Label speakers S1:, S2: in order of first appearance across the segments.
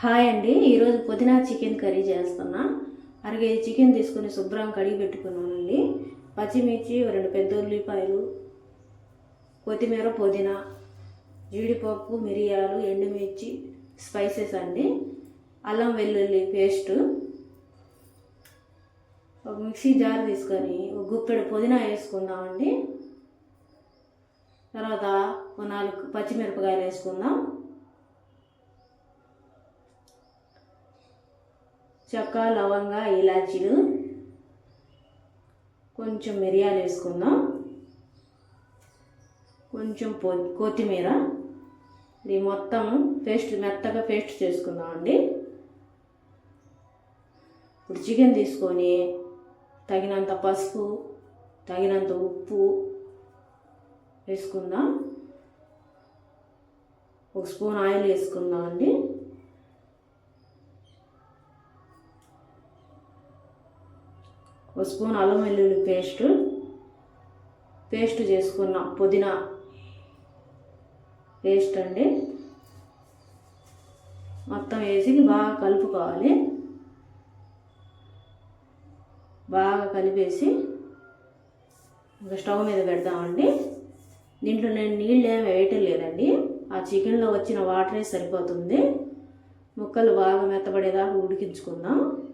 S1: Hi అండి. ఈరోజు పుదీనా చికెన్ కర్రీ చేస్తున్నా. అరకేజీ చికెన్ తీసుకుని శుభ్రం కడిగి పెట్టుకున్నానండి. పచ్చిమిర్చి రెండు పెద్ద ఉల్లిపాయలు కొత్తిమీర పుదీనా జీడిపప్పు మిరియాలు ఎండుమిర్చి స్పైసెస్ అండి. అల్లం వెల్లుల్లి పేస్ట్ ఒక మిక్సీ జార్ తీసుకొని ఒక గుప్పెడు పుదీనా వేసుకుందామండి. తర్వాత ఒక నాలుగు పచ్చిమిరపకాయలు వేసుకుందాం. చెక్క లవంగ ఇలాచీలు. కొంచెం మిరియాలు వేసుకుందాం. కొంచెం పొ కొత్తిమీర. ఇది మొత్తం పేస్ట్ మెత్తగా పేస్ట్ చేసుకుందామండి ఇప్పుడు చికెన్ తీసుకొని తగినంత పసుపు తగినంత ఉప్పు వేసుకుందాం. ఒక స్పూన్ ఆయిల్ వేసుకుందాం అండి. ఒక స్పూన్ అల్లం వెల్లుల్లి పేస్ట్ పేస్ట్ చేసుకున్న పుదీనా పేస్ట్ అండి. మొత్తం వేసి బాగా కలుపుకోవాలి. బాగా కలిపేసి ఇంకా స్టవ్ మీద పెడదామండి. దీంట్లో నేను నీళ్ళు ఏమి వేయటం లేదండి. ఆ చికెన్లో వచ్చిన వాటరే సరిపోతుంది. ముక్కలు బాగా మెత్తబడేదాకా ఉడికించుకుందాం.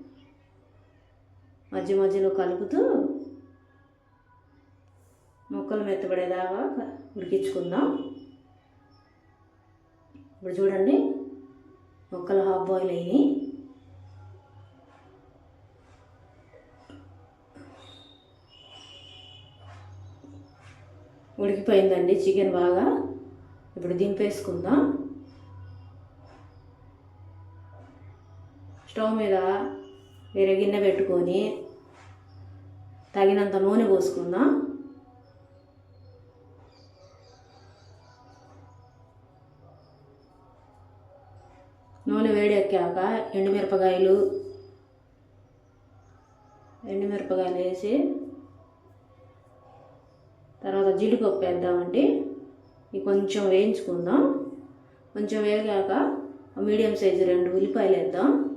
S1: మధ్య మధ్యలో కలుపుతూ ముక్కలు మెత్తబడేలాగా ఉడికించుకుందాం. ఇప్పుడు చూడండి ముక్కలు హాఫ్ బాయిల్ అయినాయి. ఉడికిపోయిందండి చికెన్ బాగా. ఇప్పుడు దింపేసుకుందాం. స్టవ్ మీద వేరే గిన్నె పెట్టుకొని తగినంత నూనె పోసుకుందాం. నూనె వేడెక్కాక ఎండుమిరపకాయలు ఎండుమిరపకాయలు వేసి తర్వాత జీడిపప్పు వేద్దామండి. ఇవి కొంచెం వేయించుకుందాం. కొంచెం వేగాక మీడియం సైజు రెండు ఉల్లిపాయలు వేద్దాం.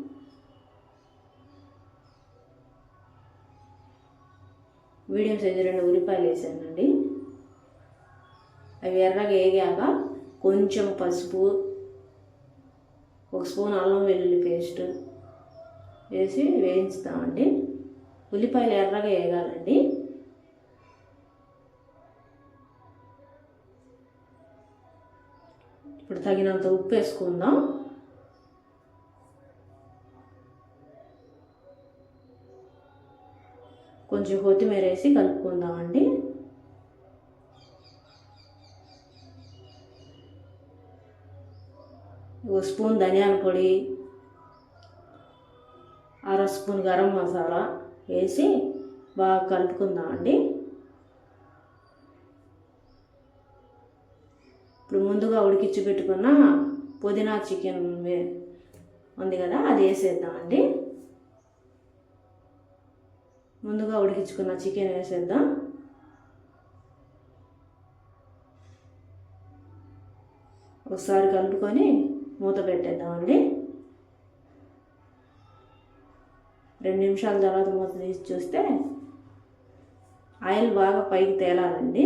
S1: మీడియం సైజు రెండు ఉల్లిపాయలు వేసానండి. అవి ఎర్రగా వేగాక కొంచెం పసుపు ఒక స్పూన్ అల్లం వెల్లుల్లి పేస్ట్ వేసి వేయించుతామండి. ఉల్లిపాయలు ఎర్రగా వేగాలండి. ఇప్పుడు తగినంత ఉప్పు వేసుకుందాం. కొంచెం కొత్తిమీర వేసి కలుపుకుందామండి. ఒక స్పూన్ ధనియాల పొడి అర స్పూన్ గరం మసాలా వేసి బాగా కలుపుకుందామండి. ఇప్పుడు ముందుగా ఉడికిచ్చి పెట్టుకున్న పుదీనా చికెన్ ఉంది కదా అది వేసేద్దామండి. ముందుగా ఉడికించుకున్న చికెన్ వేసేద్దాం. ఒకసారి కలుపుకొని మూత పెట్టేద్దామండి. రెండు నిమిషాల తర్వాత మూత తీసి చూస్తే ఆయిల్ బాగా పైకి తేలాలండి.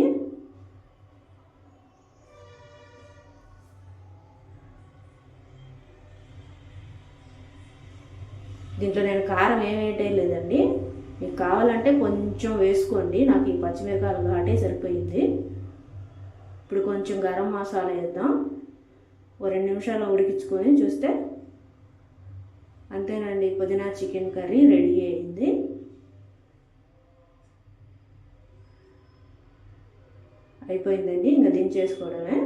S1: దీంట్లో నేను కారం ఏమి వేయటం లేదండి. మీకు కావాలంటే కొంచెం వేసుకోండి. నాకు ఈ పచ్చిమిరకాయలు ఘాటే సరిపోయింది. ఇప్పుడు కొంచెం గరం మసాలా వేద్దాం. ఓ రెండు నిమిషాలు ఉడికించుకొని చూస్తే అంతేనండి పుదీనా చికెన్ కర్రీ రెడీ అయింది. అయిపోయిందండి ఇంకా దించేసుకోవడమే.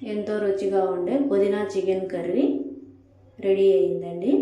S1: ఎంతో రుచిగా ఉండే పుదీనా చికెన్ కర్రీ రెడీ అయిందండి.